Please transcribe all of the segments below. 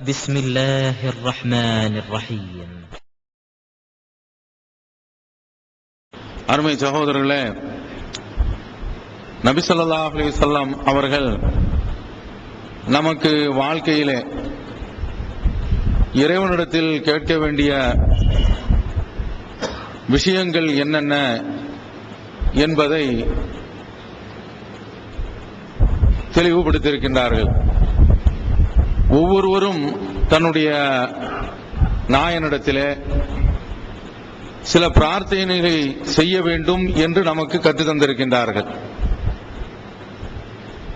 بسم الله الرحمن الرحيم அருமை சகோதரர்களே நபி ஸல்லல்லாஹு அலைஹி வஸல்லம் அவர்கள் நமக்கு வாழ்க்கையிலே இறைவனிடத்தில் கேட்க வேண்டிய விஷயங்கள் என்னென்ன என்பதை தெளிவுபடுத்தியிருக்கின்றார்கள் ஒவ்வொருவரும் தன்னுடைய நாயனிடத்திலே சில பிரார்த்தனைகளை செய்ய வேண்டும் என்று நமக்கு கற்று தந்திருக்கின்றார்கள்.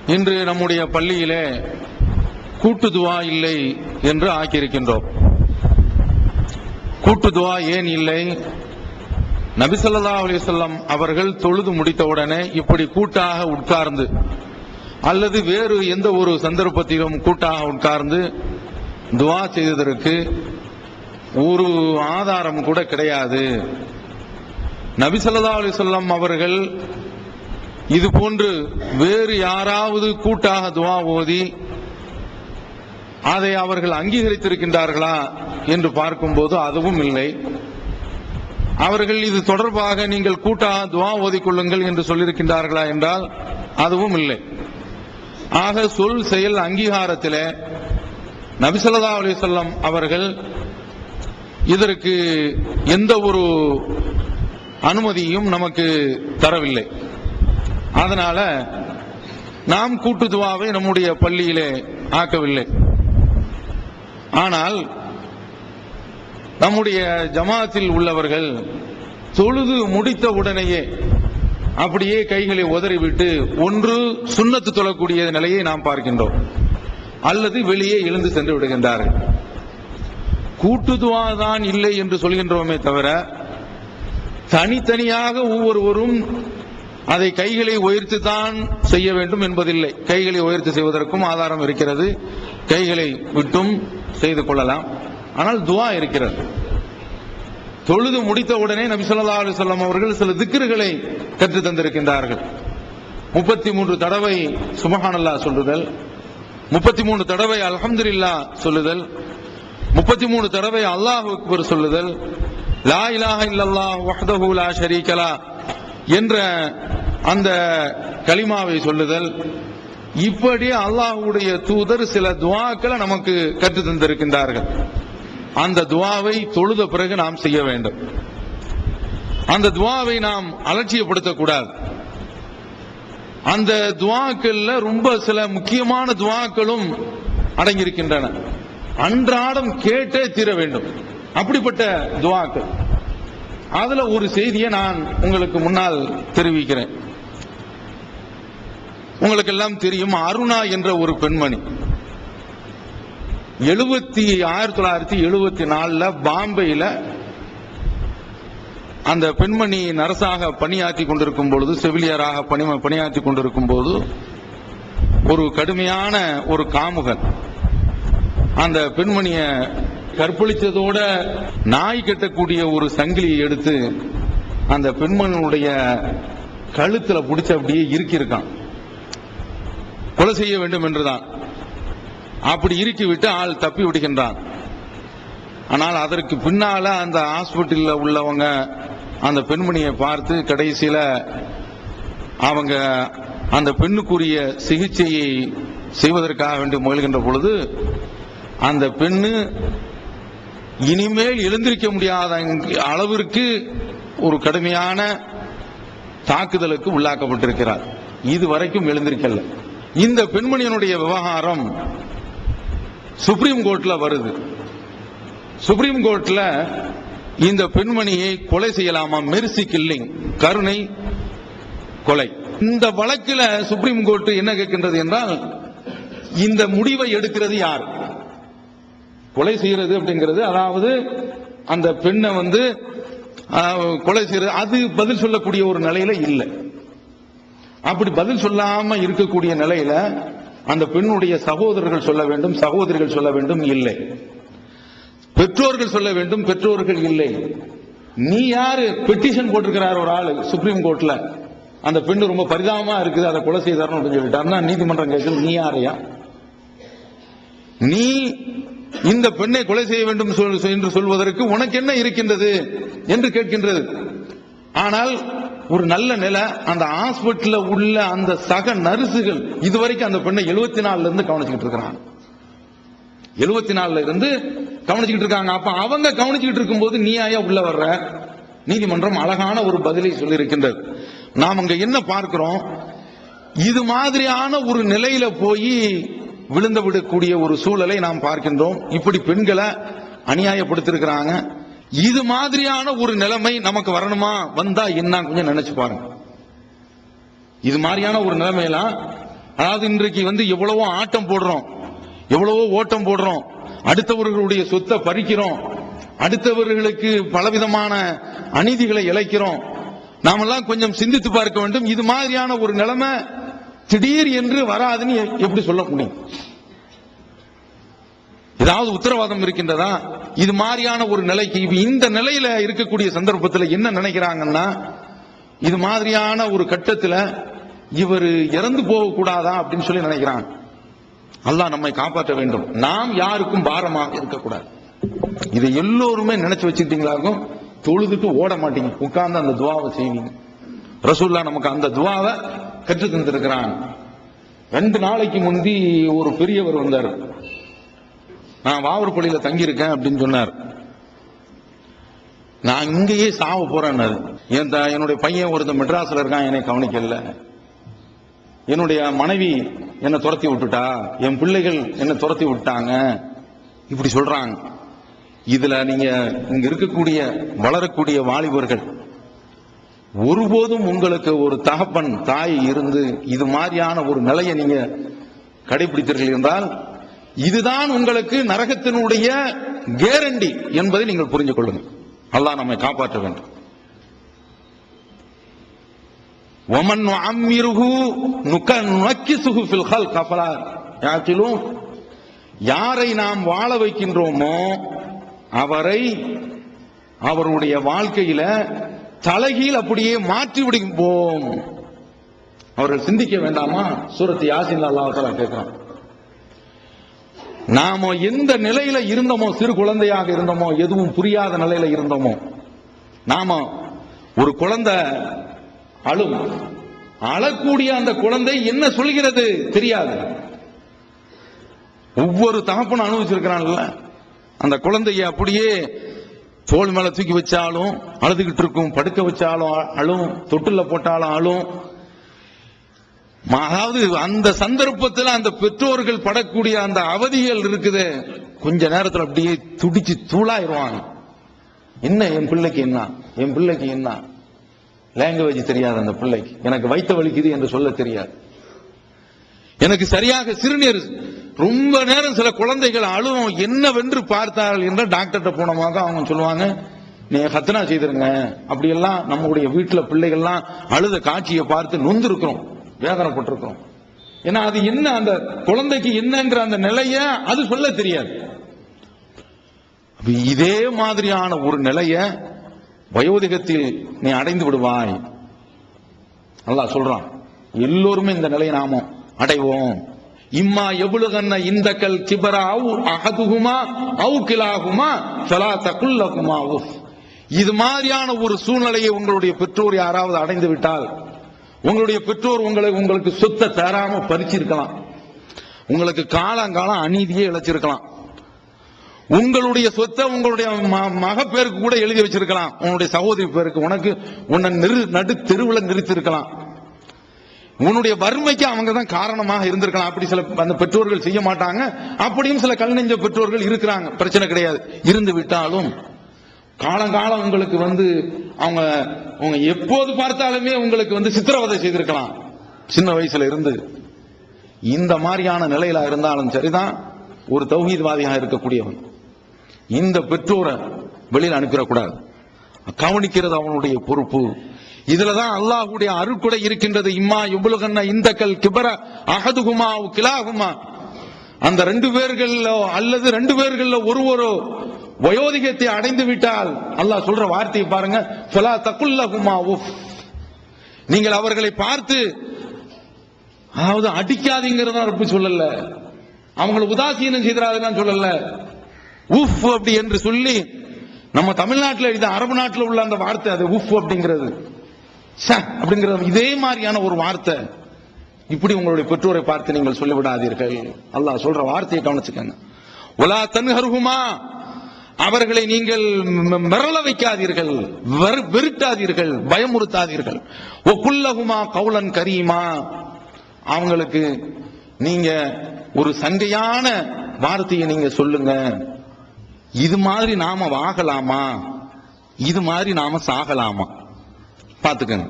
இன்று நம்முடைய பள்ளியிலே கூட்டு துவா இல்லை என்று ஆக்கியிருக்கின்றோம். கூட்டு துவா ஏன் இல்லை? நபிசல்லா அலிசல்லாம் அவர்கள் தொழுது முடித்தவுடனே இப்படி கூட்டாக உட்கார்ந்து அல்லது வேறு எந்த ஒரு சந்தர்ப்பத்திலும் கூட்டாக உட்கார்ந்து துவா செய்ததற்கு ஒரு ஆதாரம் கூட கிடையாது. நபிசல்லா அலிசல்லாம் அவர்கள் இது போன்று வேறு யாராவது கூட்டாக துவா ஓதி அதை அவர்கள் அங்கீகரித்திருக்கின்றார்களா என்று பார்க்கும்போது அதுவும் இல்லை. அவர்கள் இது தொடர்பாக நீங்கள் கூட்டாக துவா ஓதிக்கொள்ளுங்கள் என்று சொல்லியிருக்கின்றார்களா என்றால் அதுவும் இல்லை. ஆக சொல் செயல் அங்கீகாரத்தில் நபிசல்லா அலிசல்லம் அவர்கள் இதற்கு எந்த ஒரு அனுமதியும் நமக்கு தரவில்லை. அதனால நாம் கூட்டுதுவாவை நம்முடைய பள்ளியிலே ஆக்கவில்லை. ஆனால் நம்முடைய ஜமாத்தில் உள்ளவர்கள் தொழுது முடித்த உடனேயே அப்படியே கைகளை உதறிவிட்டு ஒன்று சுண்ணத்து தொழக்கூடிய நிலையை நாம் பார்க்கின்றோம். அல்லது வெளியே எழுந்து சென்று விடுகின்றார்கள். கூட்டுதுவா தான் இல்லை என்று சொல்கின்றோமே தவிர தனித்தனியாக ஒவ்வொருவரும் அதை கைகளை உயர்த்தி தான் செய்ய வேண்டும் என்பதில்லை. கைகளை உயர்த்தி செய்வதற்கும் ஆதாரம் இருக்கிறது. கைகளை விட்டும் செய்து கொள்ளலாம். ஆனால் துவா இருக்கிறது. தொழுது முடித்த உடனே நபி ஸல்லல்லாஹு அவர்கள் சில திக்ருகளை கற்று தந்திருக்கின்றார்கள். முப்பத்தி மூன்று தடவை சுமஹானல்லா சொல்லுதல் முப்பத்தி மூணு தடவை அலமதுல்லா சொல்லுதல் முப்பத்தி மூணு தடவை அல்லாஹ் அக்பர் சொல்லுதல் லா இலாஹ இல்லல்லா வஹ்தஹு லா ஷரீகலா என்ற அந்த கலிமாவை சொல்லுதல். இப்படி அல்லாஹ்வுடைய தூதர் சில துவாக்களை நமக்கு கற்று தந்திருக்கின்றார்கள். அந்த துவாவை தொழுத பிறகு நாம் செய்ய வேண்டும். அந்த துவாவை நாம் அலட்சியப்படுத்தக்கூடாது. அந்த துவாக்கள்ல ரொம்ப சில முக்கியமான துவாக்களும் அடங்கியிருக்கின்றன. அன்றாடம் கேட்டே தீர வேண்டும். அப்படிப்பட்ட துவாக்கள். அதுல ஒரு செய்தியை நான் உங்களுக்கு முன்னால் தெரிவிக்கிறேன். உங்களுக்கு எல்லாம் தெரியும் அருணா என்ற ஒரு பெண்மணி. எழுபத்தி ஆயிரத்தி தொள்ளாயிரத்தி எழுபத்தி நாலில் பாம்பேயில் அந்த பெண்மணி நரசாக பணியாற்றி கொண்டிருக்கும் பொழுது செவிலியராக பணி பணியாற்றி கொண்டிருக்கும் போது ஒரு கடுமையான ஒரு காமுகன் அந்த பெண்மணியை கற்பழித்ததோட நாய் கட்டக்கூடிய ஒரு சங்கிலியை எடுத்து அந்த பெண்மணியுடைய கழுத்தில் பிடிச்ச அப்படியே இருக்கியிருக்கான் கொலை செய்ய வேண்டும் என்றுதான். அப்படி இறுக்கிவிட்டு ஆள் தப்பி விடுகின்றான் ஆனால் அதற்கு பின்னால அந்த ஹாஸ்பிட்டலில் உள்ளவங்க அந்த பெண்மணியை பார்த்து கடைசியில அவங்க அந்த பெண்ணுக்குரிய சிகிச்சையை செய்வதற்காக வேண்டி முயல்கின்ற பொழுது அந்த பெண்ணு இனிமேல் எழுந்திருக்க முடியாத அளவிற்கு ஒரு கடுமையான தாக்குதலுக்கு உள்ளாக்கப்பட்டிருக்கிறார். இது வரைக்கும் எழுந்திருக்கல. இந்த பெண்மணியினுடைய விவகாரம் சுப்ரீம் கோர்ட்ல வருது. சுப்ரீம் கோர்ட்ல இந்த பெண்மணியை கொலை செய்யலாமா? மெர்சி கில்லிங் கருணை கொலை. இந்த வழக்கில் சுப்ரீம் கோர்ட் என்ன கேட்கின்றது என்றால் இந்த முடிவை எடுக்கிறது யார்? கொலை செய்யறது அப்படிங்கிறது அதாவது அந்த பெண்ணை வந்து கொலை செய்யறது அது பதில் சொல்லக்கூடிய ஒரு நிலையில இல்லை. அப்படி பதில் சொல்லாம இருக்கக்கூடிய நிலையில அந்த பெண்ணுடைய சகோதரர்கள் சொல்ல வேண்டும் சகோதரிகள் சொல்ல வேண்டும் இல்லை. பெற்றோர்கள் சொல்ல வேண்டும் பெற்றோர்கள் இல்லை. நீ யாரு? பெட்டிஷன் போட்டிருக்கிறார் ஒரு ஆளு சுப்ரீம் கோர்ட்ல. அந்த பெண்ணு ரொம்ப பரிதாபமா இருக்குது அதை கொலை செய்தார்னு அப்படின்னு சொல்லிட்டாருன்னா நீதிமன்றம் கேட்கும் நீ யாரையா? நீ இந்த பெண்ணை கொலை செய்ய வேண்டும் சொல்- என்று சொல்வதற்கு உனக்கு என்ன இருக்கின்றது? என்று கேட்கின்றது. ஆனால் ஒரு நல்ல நிலை அந்த ஹாஸ்பிட்டல்ல உள்ள அந்த சக நர்சுகள் இதுவரைக்கும் அந்த பெண்ணை எழுபத்தி நாலுல இருந்து கவனிச்சுக்கிட்டு இருக்கிறாங்க. எழுபத்தி நாலுல இருந்து கவனிச்சுக்கிட்டு இருக்காங்க. அப்ப அவங்க கவனிச்சுக்கிட்டு இருக்கும்போது நீ ஆயா உள்ள வர்ற? நீதிமன்றம் அழகான ஒரு பதிலை சொல்லியிருக்கின்றது. நாம் அங்க என்ன பார்க்கிறோம்? இது மாதிரியான ஒரு நிலையில போய் விழுந்து விடக்கூடிய ஒரு சூழலை நாம் பார்க்கின்றோம். இப்படி பெண்களை அநியாயப்படுத்திருக்கிறாங்க இது மாதிரியான ஒரு நிலைமை நமக்கு வரணுமா? வந்தா என்ன கொஞ்சம் நினைச்சு பாருங்க. இது மாதிரியான ஒரு நிலைமையெல்லாம் அதாவது இன்றைக்கு வந்து எவ்வளவோ ஆட்டம் போடுறோம் எவ்வளவோ ஓட்டம் போடுறோம் அடுத்தவர்களுடைய சொத்தை பறிக்கிறோம் அடுத்தவர்களுக்கு பலவிதமான அநீதிகளை இழைக்கிறோம். நாமெல்லாம் கொஞ்சம் சிந்தித்து பார்க்க வேண்டும். இது மாதிரியான ஒரு நிலைமை திடீர் என்று வராதுன்னு எப்படி சொல்ல முடியும்? ஏதாவது உத்தரவாதம் இருக்கின்றதா? இது மாதிரியான ஒரு நிலைக்கு இந்த நிலையில இருக்கக்கூடிய சந்தர்ப்பத்தில் என்ன நினைக்கிறாங்கன்னா இது மாதிரியான ஒரு கட்டத்தில் இவர் இறந்து போக கூடாதா அப்படின்னு சொல்லி நினைக்கிறாங்க அல்லாஹ் நம்மை காப்பாற்ற வேண்டும். நாம் யாருக்கும் பாரமாக இருக்கக்கூடாது. இதை எல்லோருமே நினைச்சு வச்சுக்கிட்டீங்களாகும் தொழுதுட்டு ஓட மாட்டீங்க. உட்கார்ந்து அந்த துவாவை செய்வீங்க. ரசூல்லா நமக்கு அந்த துவாவை கற்று தந்திருக்கிறான். ரெண்டு நாளைக்கு முந்தி ஒரு பெரியவர் வந்தார். நான் வாவூர்பள்ளியில தங்கியிருக்கேன் அப்படின்னு சொன்னார். நான் இங்கேயே சாவ போறேன்னாரு. என் என்னுடைய பையன் ஒருத்த மெட்ராஸ்ல இருக்கான் என்னை கவனிக்கல. என்னுடைய மனைவி என்னை துரத்தி விட்டுட்டா என் பிள்ளைகள் என்னை துரத்தி விட்டாங்க. இப்படி சொல்றாங்க. இதுல நீங்க இங்க இருக்கக்கூடிய வளரக்கூடிய வாலிபர்கள் ஒருபோதும் உங்களுக்கு ஒரு தகப்பன் தாய் இருந்து இது மாதிரியான ஒரு நிலையை நீங்க கடைபிடித்தீர்கள் என்றால் இதுதான் உங்களுக்கு நரகத்தினுடைய கேரண்டி என்பதை நீங்கள் புரிஞ்சு கொள்ளுங்கள். அல்லாஹ் நம்மை காப்பாற்ற வேண்டும். ஒமன் அம்மிருகு நுக்க நக்கி சுகு ஃபில்ஹல் கபலார் யாத்திலும் யாரை நாம் வாழ வைக்கின்றோமோ அவரை அவருடைய வாழ்க்கையில தலைகீழ் அப்படியே மாற்றி விடுவோம். அவர்கள் சிந்திக்க வேண்டாமா? சூரத்தை யாசின் அல்லாஹ் கேட்கிறான். நாம எந்த நிலையில இருந்தோமோ சிறு குழந்தையாக இருந்தோமோ எதுவும் புரியாத நிலையில இருந்தோமோ நாம ஒரு குழந்தை அழும். அழக்கூடிய அந்த குழந்தை என்ன சொல்கிறது? தெரியாது. ஒவ்வொரு தகப்பனும் அனுபவிச்சிருக்கிறான்ல. அந்த குழந்தைய அப்படியே தோல் மேல தூக்கி வச்சாலும் அழுதுகிட்டு இருக்கும் படுக்க வச்சாலும் அழும் தொட்டில போட்டாலும் அழும். அதாவது அந்த சந்தர்ப்பத்தில் அந்த பெற்றோர்கள் படக்கூடிய அந்த அவதிகள் இருக்குது. கொஞ்ச நேரத்தில் அப்படியே துடிச்சு தூளாயிருவாங்க. என்ன என் பிள்ளைக்கு என்ன? என் பிள்ளைக்கு என்ன? லாங்குவேஜ் தெரியாது அந்த பிள்ளைக்கு. எனக்கு வைத்த வலிக்குது என்று சொல்ல தெரியாது. எனக்கு சரியாக சிறுநீர் ரொம்ப நேரம் சில குழந்தைகள் அழுவும் என்னவென்று பார்த்தார்கள் என்றால் டாக்டர்கிட்ட போனமாக அவங்க சொல்லுவாங்க. நீங்க கத்தனா செய்திருங்க. அப்படியெல்லாம் நம்முடைய வீட்டில் பிள்ளைகள்லாம் அழுத காட்சியை பார்த்து நொந்திருக்கிறோம் வேதனைப்பட்டிருக்கிறோம். ஏன்னா அது என்ன அந்த குழந்தைக்கு என்னங்கிற அந்த நிலைய அது சொல்ல தெரியாது. இதே மாதிரியான ஒரு நிலைய வயோதிகத்தில் நீ அடைந்து விடுவாய். நல்லா சொல்றான் எல்லோருமே இந்த நிலையை நாம அடைவோம். இம்மா எவ்வளவு இந்த கல் கிபரா அவு அகதுகுமா அவு கிலாகுமா ஃபலா தகுல்லகுமா இது மாதிரியான ஒரு சூழ்நிலையை உங்களுடைய பெற்றோர் யாராவது அடைந்து விட்டால் உங்களுடைய பெற்றோர் உங்களை உங்களுக்கு சொத்தை தராம பறிச்சிருக்கலாம். உங்களுக்கு காலங்காலம் அநீதியே இழைச்சிருக்கலாம். உங்களுடைய சொத்தை உங்களுடைய ம- கூட எழுதி வச்சிருக்கலாம். உன்னுடைய சகோதரி பேருக்கு உனக்கு உன்னை நிறு நடு தெருவில் நிறுத்திருக்கலாம். உன்னுடைய வறுமைக்கு அவங்க தான் காரணமாக இருந்திருக்கலாம். அப்படி சில அந்த பெற்றோர்கள் செய்ய மாட்டாங்க. அப்படியும் சில கல் நெஞ்ச பெற்றோர்கள் இருக்கிறாங்க. பிரச்சனை கிடையாது. இருந்து விட்டாலும் காலங்காலம் உங்களுக்கு வந்து அவங்க அவங்க எப்போது பார்த்தாலுமே உங்களுக்கு வந்து சித்திரவதை செய்திருக்கலாம். சின்ன வயசுல இருந்து. இந்த மாதிரியான நிலையில இருந்தாலும் சரிதான் ஒரு தௌஹீத்வாதியாக இருக்கக்கூடியவன். இந்த பெற்றோரை வெளியில் அனுப்பிடக்கூடாது. கவனிக்கிறது அவனுடைய பொறுப்பு. இதுலதான் அல்லாஹுடைய அருட்கொடை இருக்கின்றது. இம்மா இவ்வளவு இந்த கல் கிபர அகதுகுமா கிலாகுமா அந்த ரெண்டு பேர்கள்ல அல்லது ரெண்டு பேர்கள்ல ஒருவரோ வயோதிகத்தை அடைந்து விட்டால் அல்லாஹ் சொல்ற வார்த்தையை பாருங்க ஃபலா தகுல்லகுமா உஃப். நீங்கள் அவர்களை பார்த்து அதாவது அடிக்காதீங்கிறத ரொம்ப சொல்லல. அவங்களை உதாசீனம் செய்திடாதுன்னு சொல்லல. உஃப் அப்படி என்று சொல்லி நம்ம தமிழ்நாட்டில் இது அரபு நாட்டில் உள்ள அந்த வார்த்தை அது உஃப் அப்படிங்கிறது. அப்படிங்கிறது இதே மாதிரியான ஒரு வார்த்தை. இப்படி உங்களுடைய பெற்றோரை பார்த்து நீங்கள் சொல்லிவிடாதீர்கள். அல்லாஹ் சொல்ற வார்த்தையை கவனிச்சுக்கங்க. உலா தன்ஹருகுமா அவர்களை நீங்கள் மிரள வைக்காதீர்கள். வெறு- வெறுட்டாதீர்கள் பயமுறுத்தாதீர்கள். ஓ குல்லகுமா கவுலன் கரீமா அவங்களுக்கு நீங்க ஒரு சங்கையான வார்த்தையை நீங்க சொல்லுங்க. இது மாதிரி நாம வாகலாமா? இது மாதிரி நாம சாகலாமா? பாத்துக்கங்க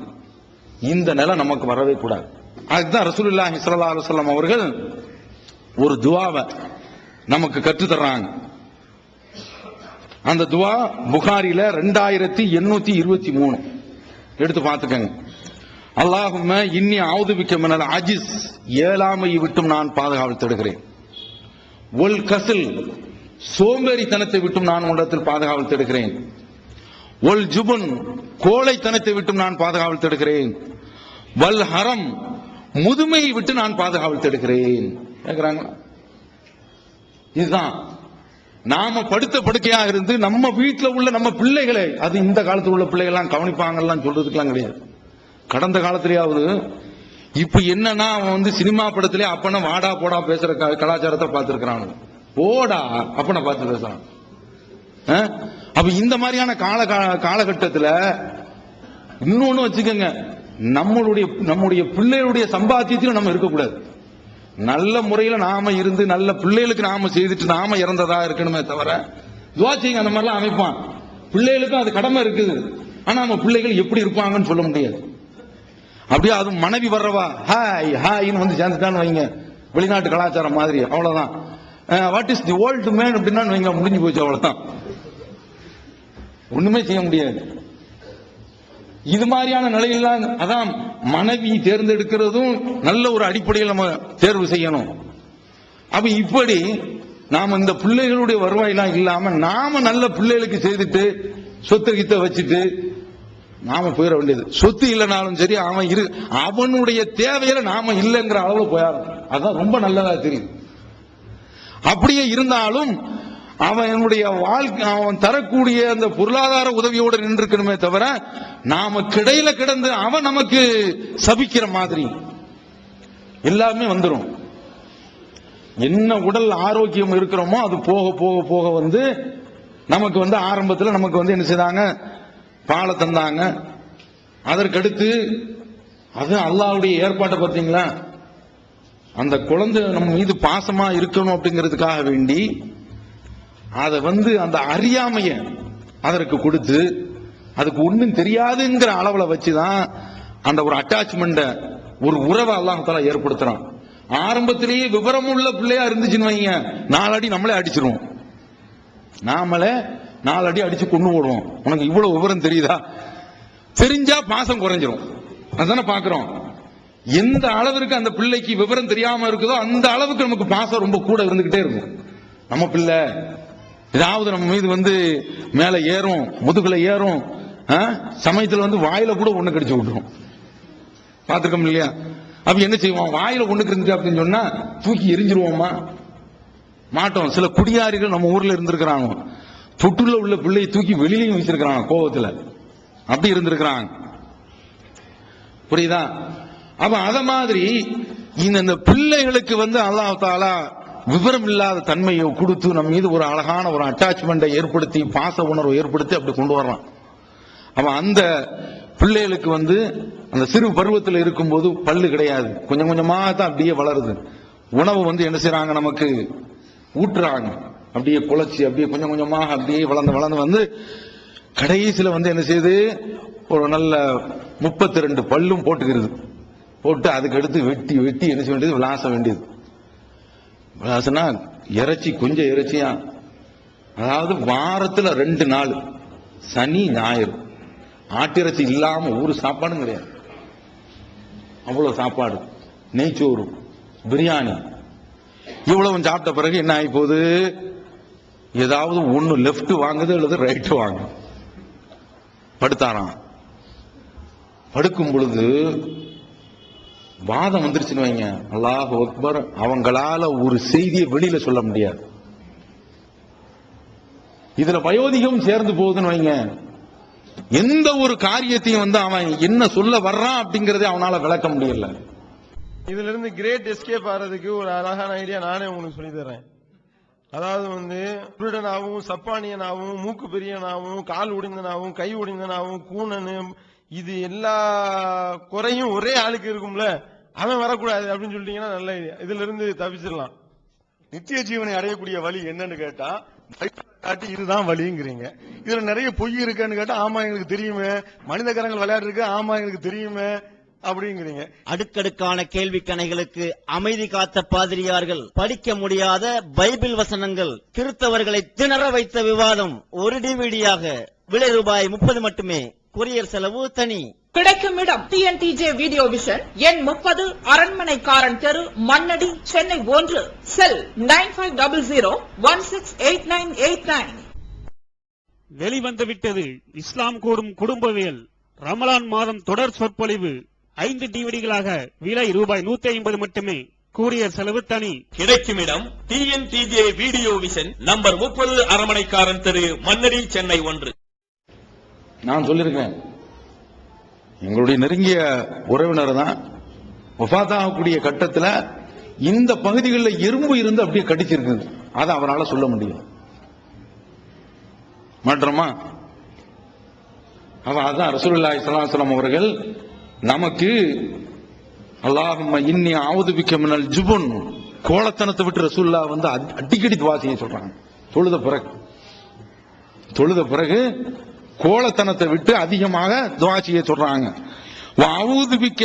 இந்த நிலை நமக்கு வரவே கூடாது. அதுதான் ரசூலுல்லாஹி சல்லா அலுவலம் அவர்கள் ஒரு துவாவை நமக்கு கற்றுத்தர்றாங்க. அந்த துவா புகாரில ரெண்டாயிரத்தி எண்ணூத்தி இருபத்தி மூணு. எடுத்து பார்த்துக்கங்க. அல்லாஹும இன்னி ஆவுதுபிக்க மினல் அஜிஸ் ஏழாமையை விட்டும் நான் பாதுகாவல் தேடுகிறேன் ஒல் கசில் சோம்பேறித்தனத்தை விட்டும் நான் உன்னிடத்தில் பாதுகாவல் தேடுகிறேன் ஒல் ஜுபுன் கோழைத்தனத்தை விட்டும் நான் பாதுகாவல் தேடுகிறேன் வல் ஹரம் முதுமையை விட்டு நான் பாதுகாவல் தேடுகிறேன். இதுதான். நாம படுத்த படுக்கையா இருந்து நம்ம வீட்டில் உள்ள நம்ம பிள்ளைகளை அது இந்த காலத்தில் உள்ள பிள்ளைகள்லாம் கவனிப்பாங்கலாம் சொல்றதுக்கெல்லாம் கிடையாது. கடந்த காலத்திலேயாவது இப்ப என்னன்னா அவன் வந்து சினிமா படத்திலே அப்பன வாடா போடா பேசுற க- கலாச்சாரத்தை பார்த்துருக்கிறான். போடா அப்பனை பார்த்து பேசுறான். ஆ? அப்ப இந்த மாதிரியான கால காலகட்டத்தில் இன்னொன்னு வச்சுக்கோங்க. நம்மளுடைய நம்முடைய பிள்ளைகளுடைய சம்பாத்தியத்திலும் நம்ம இருக்கக்கூடாது. நல்ல முறையில நாம இருந்து நல்ல பிள்ளைகளுக்கு நாம செய்துட்டு நாம இறந்ததா இருக்கணுமே தவிர துவாச்சிங்க அந்த மாதிரிலாம் அமைப்பான். பிள்ளைகளுக்கும் அது கடமை இருக்குது. ஆனா நம்ம பிள்ளைகள் எப்படி இருப்பாங்கன்னு சொல்ல முடியாது. அப்படியே அது மனைவி வர்றவா ஹாய் ஹாய்னு வந்து சேர்ந்துட்டான்னு வைங்க. வெளிநாட்டு கலாச்சாரம் மாதிரி அவ்வளவுதான். What is the old man அப்படின்னா வைங்க முடிஞ்சு போச்சு அவ்வளவுதான். ஒண்ணுமே செய்ய முடியாது. இது மாதிரியான நிலையெல்லாம் அதான் மனைவி தேர்ந்தெடுக்கிறதும் நல்ல ஒரு அடிப்படையில் நம்ம தேர்வு செய்யணும். அப்ப இப்படி நாம் இந்த பிள்ளைகளுடைய வருவாயெல்லாம் இல்லாம நாம நல்ல பிள்ளைகளுக்கு செய்துட்டு சொத்து கித்த வச்சுட்டு நாம போயிட வேண்டியது. சொத்து இல்லைனாலும் சரி அவன் இரு அவனுடைய தேவையில நாம இல்லைங்கிற அளவுல போயாரும் அதான் ரொம்ப நல்லதா தெரியும் அப்படியே இருந்தாலும் அவனுடைய வாழ்க்கை அவன் தரக்கூடிய அந்த பொருளாதார உதவியோடு நின்றுக்கணுமே தவிர நாம கிடையில கிடந்து அவன் நமக்கு சபிக்கிற மாதிரி எல்லாமே வந்துடும் என்ன உடல் ஆரோக்கியம் இருக்கிறோமோ அது போக போக போக வந்து நமக்கு வந்து ஆரம்பத்தில் நமக்கு வந்து என்ன செய்தாங்க? பாலை தந்தாங்க. அதற்கடுத்து அது அல்லாவுடைய ஏற்பாட்டை பார்த்தீங்களா? அந்த குழந்தை நம்ம மீது பாசமா இருக்கணும் அப்படிங்கிறதுக்காக வேண்டி அதை வந்து அந்த அறியாமைய அதற்கு கொடுத்து அதுக்கு ஒன்றும் தெரியாதுங்கிற அளவுல வச்சுதான் அந்த ஒரு அட்டாச்மெண்ட்டை ஒரு உறவை அல்லாஹால ஏற்படுத்துறான். ஆரம்பத்திலேயே விவரம் உள்ள பிள்ளையா இருந்துச்சுன்னு வைங்க நாலடி நம்மளே அடிச்சிருவோம். நாமளே நாலடி அடிச்சு கொண்டு ஓடுவோம். உனக்கு இவ்வளவு விவரம் தெரியுதா? தெரிஞ்சா பாசம் குறைஞ்சிரும். அதானே பாக்குறோம். எந்த அளவிற்கு அந்த பிள்ளைக்கு விவரம் தெரியாம இருக்குதோ அந்த அளவுக்கு நமக்கு பாசம் ரொம்ப கூட இருந்துகிட்டே இருக்கும். நம்ம பிள்ளை ஏதாவது நம்ம மீது வந்து மேலே ஏறும் முதுகுல ஏறும் ஆ? வந்து வாயில கூட ஒன்று கடிச்சு விட்டுரும். பார்த்துருக்கோம் இல்லையா? அப்ப என்ன செய்வோம்? வாயில ஒன்று இருந்துச்சு அப்படின்னு சொன்னா தூக்கி எரிஞ்சிருவோமா? மாட்டோம். சில குடியாரிகள் நம்ம ஊர்ல இருந்திருக்கிறாங்க. தொட்டுள்ள உள்ள பிள்ளையை தூக்கி வெளியிலையும் வச்சிருக்கிறாங்க கோவத்துல. அப்படி இருந்திருக்கிறாங்க. புரியுதா? அப்ப அத மாதிரி இந்த இந்த பிள்ளைகளுக்கு வந்து அல்லாஹ் தாலா விவரம் இல்லாத தன்மையை கொடுத்து நம்ம மீது ஒரு அழகான ஒரு அட்டாச்மெண்ட்டை ஏற்படுத்தி பாச உணர்வை ஏற்படுத்தி அப்படி கொண்டு வர்றான். அவன் அந்த பிள்ளைகளுக்கு வந்து அந்த சிறு பருவத்தில் இருக்கும்போது பல்லு கிடையாது. கொஞ்சம் கொஞ்சமாக தான் அப்படியே வளருது. உணவு வந்து என்ன செய்கிறாங்க நமக்கு? ஊட்டுறாங்க. அப்படியே குலைச்சி அப்படியே கொஞ்சம் கொஞ்சமாக அப்படியே வளர்ந்து வளர்ந்து வந்து கடைசியில் வந்து என்ன செய்யுது? ஒரு நல்ல முப்பத்தி ரெண்டு பல்லும் போட்டுக்கிறது. போட்டு அதுக்கு அடுத்து வெட்டி வெட்டி என்ன செய்ய வேண்டியது? விளாச வேண்டியது. விளாசனா இறைச்சி கொஞ்சம் இறைச்சியா? அதாவது வாரத்துல ரெண்டு நாள் சனி ஞாயிறு. ஆட்டிறைச்சி இல்லாம ஒரு சாப்பாடும் கிடையாது. அவ்வளவு சாப்பாடு. நெய்ச்சோறு பிரியாணி. இவ்வளவு சாப்பிட்ட பிறகு என்ன ஆகி போகுது? ஏதாவது ஒன்று லெஃப்ட் வாங்குது அல்லது ரைட்டு வாங்குது. படுத்தாராம். படுக்கும் பொழுது வாதம் வந்துருச்சுன்னு வைங்க. அல்லாஹ் அக்பர் அவங்களால ஒரு செய்தியை வெளியில சொல்ல முடியாது. இதுல வயோதிகம் சேர்ந்து போகுதுன்னு வைங்க. எந்த ஒரு காரியத்தையும் வந்து அவன் என்ன சொல்ல வர்றான் அப்படிங்கறதே அவனால விளக்க முடியல. இதுல இருந்து கிரேட் எஸ்கேப் ஆறதுக்கு ஒரு அழகான ஐடியா நானே உங்களுக்கு சொல்லி தரேன் அதாவது வந்து குருடனாகவும் சப்பானியனாகவும் மூக்கு பெரியனாகவும் கால் உடைந்தனாகவும் கை உடைந்தனாகவும் கூணனு இது எல்லா குறையும் ஒரே ஆளுக்கு இருக்கும்ல அவன் வரக்கூடாது அப்படின்னு சொல்லிட்டீங்கன்னா நல்ல இதுல இருந்து தவிச்சிடலாம். நித்திய ஜீவனை அடையக்கூடிய வழி என்னன்னு கேட்டா காட்டி இதுதான் வழிங்கிறீங்க. இதுல நிறைய பொய் இருக்குன்னு கேட்டா ஆமா எங்களுக்கு தெரியுமே. மனித கரங்கள் விளையாட்டு இருக்கு ஆமா எங்களுக்கு தெரியுமே அப்படிங்கிறீங்க. அடுக்கடுக்கான கேள்வி கணைகளுக்கு அமைதி காத்த பாதிரியார்கள் படிக்க முடியாத பைபிள் வசனங்கள் கிறித்தவர்களை திணற வைத்த விவாதம் ஒரு டிவிடியாக விலை ரூபாய் முப்பது மட்டுமே. கொரியர் செலவு தனி. கிடைக்கும் இடம் டிஎன்டிஜே வீடியோ விஷன் எண் முப்பது அரண்மனைக்காரன் தெரு மண்ணடி சென்னை ஒன்று. Cell nine five double zero one six eight nine eight nine வெளிவந்து விட்டது இஸ்லாம் கூறும் குடும்பவியல். ரமலான் மாதம் தொடர் சொற்பொழிவு. ஐந்து டிவிடிகளாக விலை ரூபாய் நூத்தி ஐம்பது மட்டுமே. கூரியர் செலவு தனி. கிடைக்கும் இடம் டிஎன்டிஜே வீடியோ விஷன் நம்பர் முப்பது அரமனைக்காரன் தெரு மன்னடி சென்னை ஒன்று. நான் சொல்லியிருக்கேன் எங்களுடைய நெருங்கிய உறவினர் தான் ஒஃபாத்தாகக்கூடிய கட்டத்தில் இந்த பகுதிகளில் எறும்பு இருந்து அப்படியே கடிச்சிருக்குது. அதை அவரால் சொல்ல முடியும் மாற்றமா? அவ அதான் ரசூலுல்லாஹி ஸல்லல்லாஹு அவர்கள் நமக்கு அல்லாஹம் இன்னி ஆவுதுபிக்க மினல் ஜுபுன். கோலத்தனத்தை விட்டு ரசூல்லா வந்து அடிக்கடி துவா செய்ய சொல்றாங்க. தொழுத பிறகு. தொழுத பிறகு கோலத்தனத்தை விட்டு அதிகமாக துவா செய்ய சொல்றாங்க.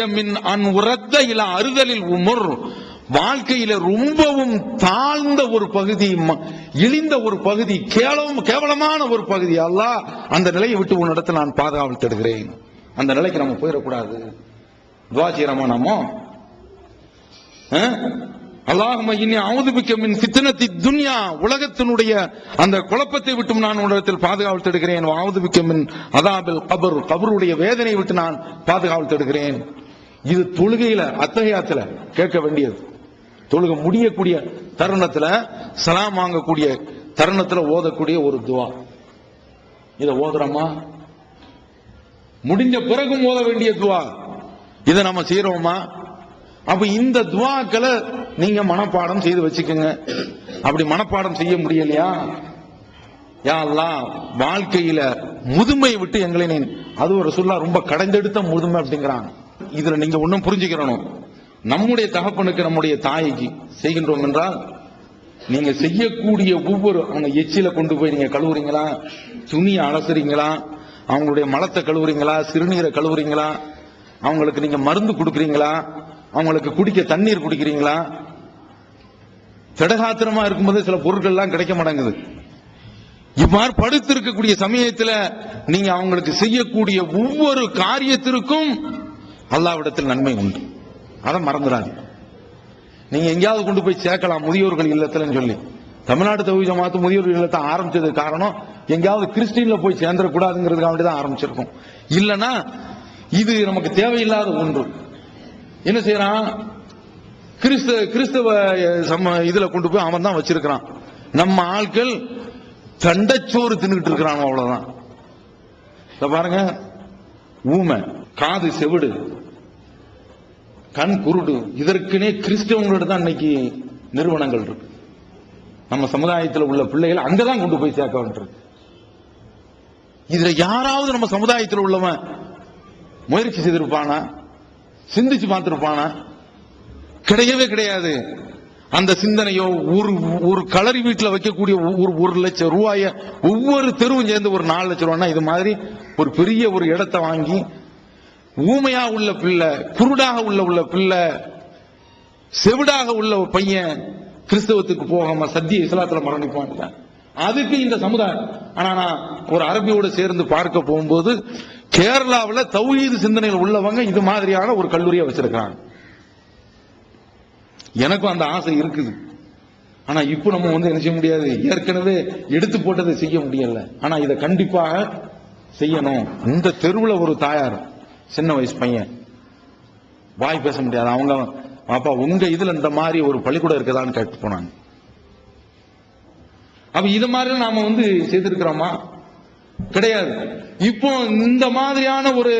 மின் அன் உரத்த இல அறுதலில் உமர். வாழ்க்கையில ரொம்பவும் தாழ்ந்த ஒரு பகுதி ம- இழிந்த ஒரு பகுதி கேவலம் கேவலமான ஒரு பகுதி அல்ல. அந்த நிலையை விட்டு உன்னிடத்தில் நான் பாதுகாவல் தருகிறேன் அந்த நிலைக்கு நம்ம போயிடக்கூடாது. துவா செய்யறோமா நாமோ? அல்லாஹும இன்னி அவுதுபிக்க மின் சித்தனத்தி துன்யா உலகத்தினுடைய அந்த குழப்பத்தை விட்டும் நான் உன்னிடத்தில் பாதுகாவல் தடுக்கிறேன் அவுதுபிக்க மின் அதாபில் கபர் கபருடைய வேதனை விட்டு நான் பாதுகாவல் தடுக்கிறேன் இது தொழுகையில அத்தகையாத்துல கேட்க வேண்டியது. தொழுகை முடியக்கூடிய தருணத்துல சலாம் வாங்கக்கூடிய தருணத்துல ஓதக்கூடிய ஒரு துவா. இதை ஓதுறோமா? முடிஞ்ச பிறகும் ஓத வேண்டிய துவா. இதை நம்ம செய்யறோமா அப்ப இந்த துவாக்களை நீங்க மனப்பாடம் செய்து வச்சுக்கோங்க. அப்படி மனப்பாடம் செய்ய முடியலையா? யாரெல்லாம் வாழ்க்கையில முதுமை விட்டு எங்களை நீ அது ஒரு சொல்லா ரொம்ப கடைந்தெடுத்த முதுமை அப்படிங்கிறாங்க. இதுல நீங்க ஒன்னும் புரிஞ்சுக்கிறணும். நம்முடைய தகப்பனுக்கு நம்முடைய தாய்க்கு செய்கின்றோம் என்றால் நீங்க செய்யக்கூடிய ஒவ்வொரு அவங்க எச்சில கொண்டு போய் நீங்க கழுவுறீங்களா? துணியை அலசுறீங்களா? அவங்களுடைய மலத்தை கழுவுறீங்களா? சிறுநீரை கழுவுறீங்களா? அவங்களுக்கு நீங்க மருந்து கொடுக்குறீங்களா? அவங்களுக்கு குடிக்க தண்ணீர் குடிக்கிறீங்களா? திடகாத்திரமா இருக்கும்போது சில பொருட்கள் எல்லாம் கிடைக்க மாட்டேங்குது. இவ்வாறு படுத்து இருக்கக்கூடிய நீங்க அவங்களுக்கு செய்யக்கூடிய ஒவ்வொரு காரியத்திற்கும் அல்லாவிடத்தில் நன்மை உண்டு. அதை மறந்துடாது நீங்க எங்கேயாவது கொண்டு போய் சேர்க்கலாம் முதியோர்கள் இல்லத்துலன்னு சொல்லி. தமிழ்நாடு தொகுதி ஜமாத்து முதியோர்கள் இல்லத்தை ஆரம்பிச்சது காரணம் எங்கேயாவது கிறிஸ்டின்ல போய் சேர்ந்துடக்கூடாதுங்கிறதுக்காக வேண்டி தான் ஆரம்பிச்சிருக்கோம். இல்லைன்னா இது நமக்கு தேவையில்லாத ஒன்று. என்ன செய்யறான்? கிறிஸ்தவ கிறிஸ்தவ சம இதுல கொண்டு போய் அவன் தான் வச்சிருக்கிறான். நம்ம ஆட்கள் தண்டச்சோறு தின்னுட்டு இருக்கிறான் அவ்வளவுதான். பாருங்க. ஊமை காது செவிடு கண் குருடு இதற்குனே கிறிஸ்தவங்களோட தான் இன்னைக்கு நிறுவனங்கள் இருக்கு. நம்ம சமுதாயத்தில் உள்ள பிள்ளைகள் அங்கதான் கொண்டு போய் சேர்க்க வேண்டியிருக்கு இதுல யாராவது நம்ம சமுதாயத்தில் உள்ளவன் முயற்சி செய்திருப்பானா? சிந்திச்சு பார்த்திருப்பானா? கிடையவே கிடையாது. அந்த சிந்தனையோ ஒரு ஒரு கலரி வீட்டில் வைக்கக்கூடிய ஒரு ஒரு லட்சம் ரூபாய ஒவ்வொரு தெருவும் சேர்ந்து ஒரு நாலு லட்சம் ரூபாய்னா இது மாதிரி ஒரு பெரிய ஒரு இடத்தை வாங்கி ஊமையா உள்ள பிள்ளை குருடாக உள்ள உள்ள பிள்ளை செவிடாக உள்ள ஒரு பையன் கிறிஸ்தவத்துக்கு போகாம சத்திய இஸ்லாத்துல மரணிப்பான் அதுக்கு இந்த சமுதாயம். ஆனா நான் ஒரு அரபியோடு சேர்ந்து பார்க்க போகும்போது கேரளாவில் தௌஹீது சிந்தனையில் உள்ளவங்க இது மாதிரியான ஒரு கல்லூரியை வச்சிருக்கிறாங்க. எனக்கும் அந்த ஆசை இருக்குது. ஆனா இப்போ நம்ம வந்து என்ன செய்ய முடியாது? ஏற்கனவே எடுத்து போட்டதை செய்ய முடியல. ஆனா இதை கண்டிப்பாக செய்யணும். இந்த தெருவில் ஒரு தாயார் சின்ன வயசு பையன். வாய் பேச முடியாது. அவங்க பாப்பா உங்க இதுல இந்த மாதிரி ஒரு பள்ளிக்கூடம் இருக்குதான்னு கேட்டு போனாங்க. அப்ப இது மாதிரி நாம வந்து செய்திருக்கிறோமா? கிடையாது. இப்போ இந்த மாதிரியான ஒரு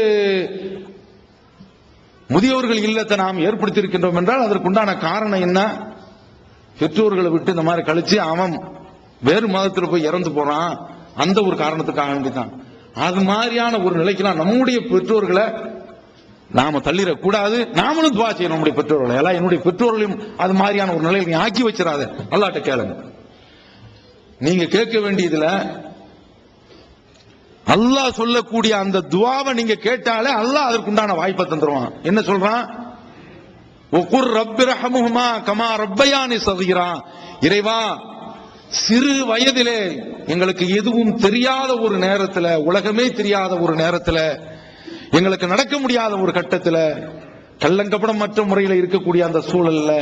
முதியோர்கள் இல்லத்தை நாம் ஏற்படுத்தியிருக்கின்றோம் என்றால் அதற்குண்டான காரணம் என்ன? பெற்றோர்களை விட்டு இந்த மாதிரி கழிச்சு அவன் வேறு மதத்தில் போய் இறந்து போறான். அந்த ஒரு காரணத்துக்காக வேண்டிதான் அது மாதிரியான ஒரு நிலைக்கெல்லாம் நம்முடைய பெற்றோர்களை நாம தள்ளிடக்கூடாது. நாமளும் துவா செய்யணும் நம்முடைய பெற்றோர்களை. எல்லாம் என்னுடைய பெற்றோர்களையும் அது மாதிரியான ஒரு நிலையில் நீ ஆக்கி வச்சிடாத. அல்லாட்ட கேளுங்க. நீங்க கேட்க வேண்டியதுல அல்லாஹ் சொல்லக்கூடிய அந்த துவாவை நீங்க கேட்டாலே அல்லாஹ் அதற்குண்டான வாய்ப்பை தந்துருவான். என்ன சொல்றான்? ஒக்குர் ரப்பிரஹமுஹுமா கமா ரப்பயானி சதுகிறான் இறைவா சிறு வயதிலே எங்களுக்கு எதுவும் தெரியாத ஒரு நேரத்துல உலகமே தெரியாத ஒரு நேரத்துல எங்களுக்கு நடக்க முடியாத ஒரு கட்டத்துல கள்ளங்கப்படம் மற்ற முறையில் இருக்கக்கூடிய அந்த சூழல்ல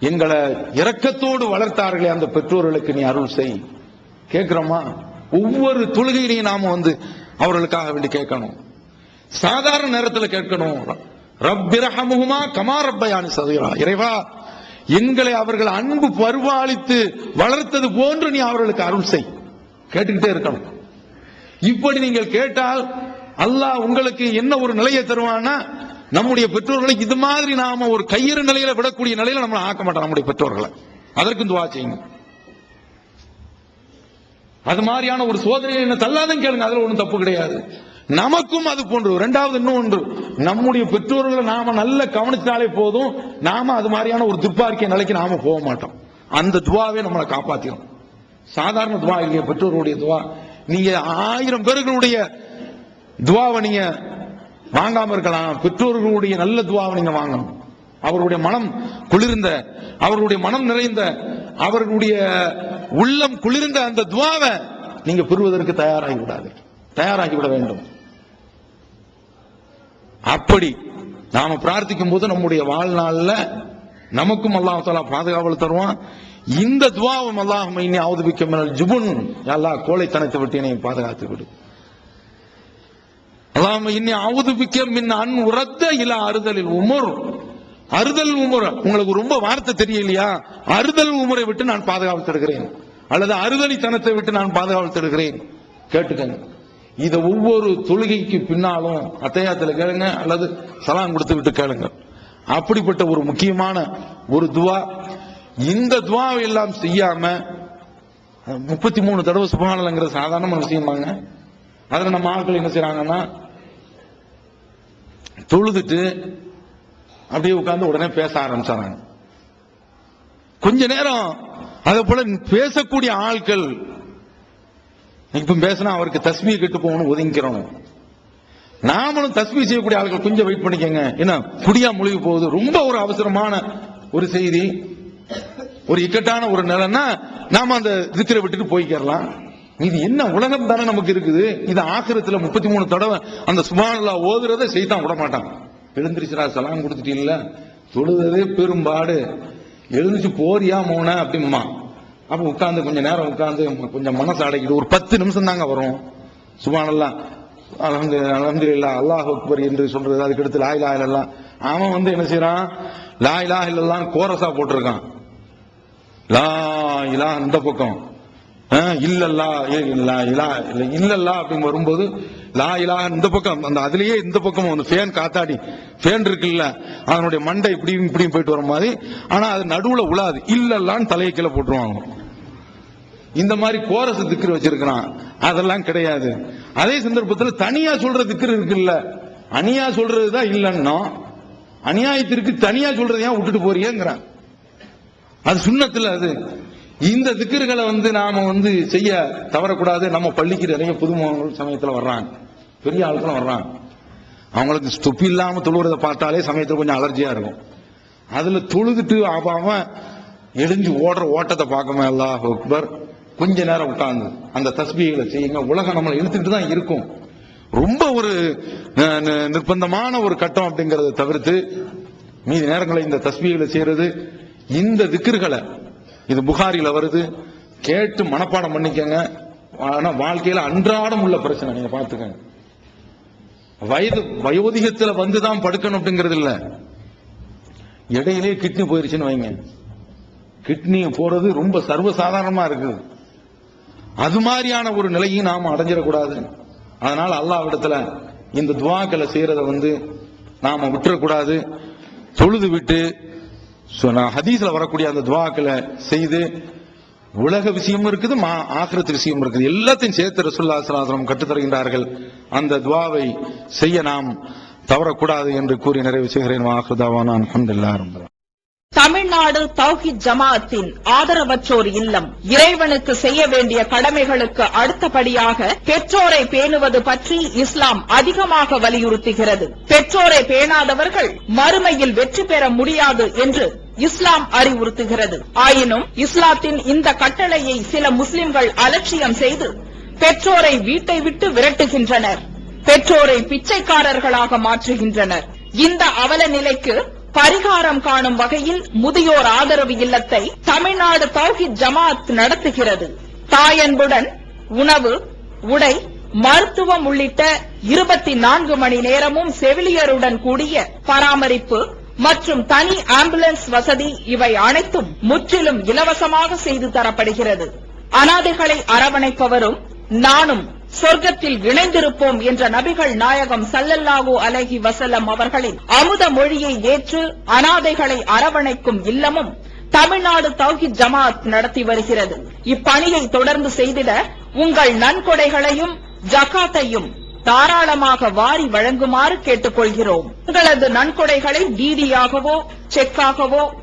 எங்களை இரக்கத்தோடு வளர்த்தார்களே அந்த பெற்றோர்களுக்கு நீ அருள் செய். கேட்கிறோமா ஒவ்வொரு தொழுகையிலையும் நாம வந்து அவர்களுக்காக வேண்டி கேட்கணும். சாதாரண நேரத்தில் கேட்கணும். ரப்பிரஹமுகுமா கமா ரப்பயானி சதீரா இறைவா எங்களை அவர்கள் அன்பு பருவாளித்து வளர்த்தது போன்று நீ அவர்களுக்கு அருள் செய். கேட்டுக்கிட்டே இருக்கணும். இப்படி நீங்கள் கேட்டால் அல்லாஹ் உங்களுக்கு என்ன ஒரு நிலையை தருவான்னா நம்முடைய பெற்றோர்களை இது மாதிரி நாம ஒரு கையிறு நிலையில விடக்கூடிய நிலையில நம்மளை ஆக்க மாட்டோம் நம்முடைய பெற்றோர்களை. அதற்கும் துவா செய்யணும். அது மாதிரியான ஒரு சோதனையை என்ன தள்ளாதுன்னு கேளுங்க அதுல ஒன்றும் தப்பு கிடையாது. நமக்கும் அது போன்று ரெண்டாவது இன்னும் ஒன்று. நம்முடைய பெற்றோர்களை நாம நல்ல கவனிச்சாலே போதும் நாம அது மாதிரியான ஒரு துப்பாக்கிய நிலைக்கு நாம போக மாட்டோம். அந்த துவாவே நம்மளை காப்பாத்திரும். சாதாரண துவா இல்லையா பெற்றோர்களுடைய துவா. நீங்க ஆயிரம் பேர்களுடைய துவாவை நீங்க வாங்காம இருக்கலாம். பெற்றோர்களுடைய நல்ல துவாவை நீங்க வாங்கணும். அவருடைய மனம் குளிர்ந்த அவருடைய மனம் நிறைந்த அவர்களுடைய உள்ளம் குளிர்ந்த அந்த துவாவை நீங்க பெறுவதற்கு தயாராகி விடாது தயாராகி விட வேண்டும். அப்படி நாம பிரார்த்திக்கும் போது நம்முடைய வாழ்நாள்ல நமக்கும் அல்லாஹ் தாலா பாதுகாவல் தருவான். இந்த துவாவும் அல்லாஹ் மைனி அவதுபிக்க மினல் ஜுபுன். அல்லாஹ் கோழைத்தனத்தை விட்டு என்னை பாதுகாத்து விடு. அல்லாஹ் இன்னி அவதுபிக்க மின் அன் உரத்த இல அறுதலில் உமர். அறுதல் உமுறை. உங்களுக்கு ரொம்ப வார்த்தை தெரியலையா? அறுதல் உமுறை விட்டு நான் பாதுகாப்பு அல்லது அறுதலித்தனத்தை விட்டு நான் பாதுகாப்பு தடுக்கிறேன் கேட்டுக்கங்க. இத ஒவ்வொரு தொழுகைக்கு பின்னாலும் அத்தையாத்துல கேளுங்க அல்லது சலாம் கொடுத்து விட்டு கேளுங்க. அப்படிப்பட்ட ஒரு முக்கியமான ஒரு துவா. இந்த துவாவை எல்லாம் செய்யாம முப்பத்தி மூணு தடவை சுபகானலங்கிற சாதாரணமான விஷயமாங்க அதில் நம்ம ஆட்கள் என்ன செய்யறாங்கன்னா தொழுதுட்டு அப்படியே உட்கார்ந்து உடனே பேச ஆரம்பிச்சாங்க கொஞ்ச நேரம் அதே போல பேசக்கூடிய ஆட்கள் இப்ப பேசினா அவருக்கு தஸ்மியை கெட்டு போகணும் ஒதுங்கிக்கிறோம். நாமளும் தஸ்மி செய்யக்கூடிய ஆட்கள் கொஞ்சம் வெயிட் பண்ணிக்கங்க. என்ன? குடியா முழுகி போகுது. ரொம்ப ஒரு அவசரமான ஒரு செய்தி ஒரு இக்கட்டான ஒரு நிலைன்னா நாம அந்த திக்கிற விட்டுட்டு போய்க்கிறலாம் இது என்ன உலகம் தானே நமக்கு இருக்குது. இது ஆக்கிரத்துல முப்பத்தி மூணு தடவை அந்த சுபானல்லா ஓதுறதை செய்தான் விட மாட்டான் எழுந்திரிச்சுடா சலாம் கொடுத்துட்டு இல்ல பெரும்பாடு. எழுந்துச்சு போறியா மோன? அப்படிம்மா. அப்ப உட்காந்து கொஞ்ச நேரம் உட்காந்து கொஞ்சம் மனசு அடைக்கிட்டு ஒரு பத்து நிமிஷம் தாங்க வரும். சுபானல்லாம் அலமது இல்லா அல்லாஹ் அக்பர் என்று சொல்றது அதுக்கு அடுத்து லாய் லா இல்லல்லாம் அவன் வந்து என்ன செய்யறான் லாய் லா இல்லல்லாம் கோரசா போட்டிருக்கான். லா இலா இந்த பக்கம். அஹ், இல்லல்லா இல்லா இல்லல்லா அப்படின்னு வரும்போது லா இலாக இந்த பக்கம் அந்த அதுலயே இந்த பக்கம் அந்த ஃபேன் காத்தாடி. ஃபேன் இருக்குல்ல அதனுடைய மண்டை இப்படியும் இப்படியும் போயிட்டு வர மாதிரி. ஆனா அது நடுவுல உழாது இல்லல்லான்னு தலையை கீழே போட்டுருவாங்க. இந்த மாதிரி கோரஸ் திக்கிற வச்சிருக்கிறான். அதெல்லாம் கிடையாது. அதே சந்தர்ப்பத்தில் தனியா சொல்ற திக்ரு இருக்குல்ல அனியா சொல்றதுதான் இல்லைன்னா அநியாயத்திற்கு தனியா சொல்றது ஏன் விட்டுட்டு போறியேங்கிறான். அது சுண்ணத்துல அது. இந்த திக்கர்களை வந்து நாம வந்து செய்ய தவறக்கூடாது. நம்ம பள்ளிக்கு நிறைய புதுமுகங்கள் சமயத்துல வர்றாங்க. பெரிய ஆட்களும் வர்றாங்க. அவங்களுக்கு தொப்பி இல்லாம தொழுகிறத பார்த்தாலே சமயத்துல கொஞ்சம் அலர்ஜியா இருக்கும். அதுல தொழுதுட்டு ஆபாம எழிஞ்சு ஓடுற ஓட்டத்தை பார்க்கமே அல்லாஹ் அக்பர். கொஞ்ச நேரம் உட்கார்ந்து அந்த தஸ்பீகளை செய்யுங்க. உலகம் நம்மளை இழுத்துட்டு தான் இருக்கும். ரொம்ப ஒரு ந- நிர்பந்தமான ஒரு கட்டம் அப்படிங்கறத தவிர்த்து மீதி நேரங்களை இந்த தஸ்பீகளை செய்யறது இந்த திக்கர்களை இது புகாரியில் வருது. கேட்டு மனப்பாடம் பண்ணிக்கங்க. ஆனால் வாழ்க்கையில் அன்றாடம் உள்ள பிரச்சனை நீங்கள் பார்த்துக்கங்க. வயது வைவோதிகத்தில் வந்து தான் படுக்கணும் அப்படிங்கிறது இல்லை. இடையிலே கிட்னி போயிருச்சுன்னு வைங்க. கிட்னி போறது ரொம்ப சர்வசாதாரணமா இருக்குது அது மாதிரியான ஒரு நிலையும் நாம் அடைஞ்சிடக்கூடாது. அதனால அல்லாஹ்விடத்துல இந்த துவாக்களை செய்யறத வந்து நாம விட்டுறக்கூடாது. தொழுது விட்டு சொன்ன ஹதீஸ்ல வரக்கூடிய அந்த துவாக்களை செய்து உலக விஷயமும் இருக்குது மா ஆக்கிரத்து விஷயமும் இருக்குது. எல்லாத்தையும் சேர்த்து ரசுல்லா சலாசலம் கற்றுத் தருகின்றார்கள். அந்த துவாவை செய்ய நாம் தவறக்கூடாது என்று கூறி நிறைவு செய்கிறேன். வாஹ்ருதாவான அல்ஹம்துலில்லாஹ் தமிழ்நாடு தௌஹித் ஜமாஅத்தின் ஆதரவற்றோர் இல்லம். இறைவனுக்கு செய்ய வேண்டிய கடமைகளுக்கு அடுத்தபடியாக பெற்றோரை பேணுவது பற்றி இஸ்லாம் அதிகமாக வலியுறுத்துகிறது. பெற்றோரை பேணாதவர்கள் மறுமையில் வெற்றி பெற முடியாது என்று இஸ்லாம் அறிவுறுத்துகிறது. ஆயினும் இஸ்லாத்தின் இந்த கட்டளையை சில முஸ்லிம்கள் அலட்சியம் செய்து பெற்றோரை வீட்டை விட்டு விரட்டுகின்றனர். பெற்றோரை பிச்சைக்காரர்களாக மாற்றுகின்றனர். இந்த அவல நிலைக்கு பரிகாரம் காணும் வகையில் முதியோர் ஆதரவு இல்லத்தை தமிழ்நாடு தௌஹித் ஜமாத் நடத்துகிறது. தாயன்புடன் உணவு உடை மருத்துவம் உள்ளிட்ட இருபத்தி நான்கு மணி நேரமும் செவிலியருடன் கூடிய பராமரிப்பு மற்றும் தனி ஆம்புலன்ஸ் வசதி இவை அனைத்தும் முற்றிலும் இலவசமாக செய்து தரப்படுகிறது. அனாதைகளை அரவணைப்பவரும் நானும் சொர்க்கத்தில் இணைந்திருப்போம் என்ற நபிகள் நாயகம் சல்லல்லாஹூ அலஹி வஸல்லம் அவர்களின் அமுத மொழியை ஏற்று அனாதைகளை அரவணைக்கும் இல்லமும் தமிழ்நாடு தௌஹித் ஜமாத் நடத்தி வருகிறது. இப்பணியை தொடர்ந்து செய்திட உங்கள் நன்கொடைகளையும் ஜகாத்தையும் தாராளமாக வாரி வழங்குமாறு கேட்டுக்கொள்கிறோம். உங்களது நன்கொடைகளை டிடியாகவோ செக்காகவோ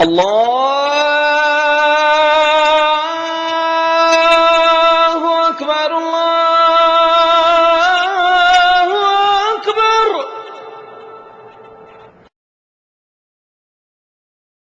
الله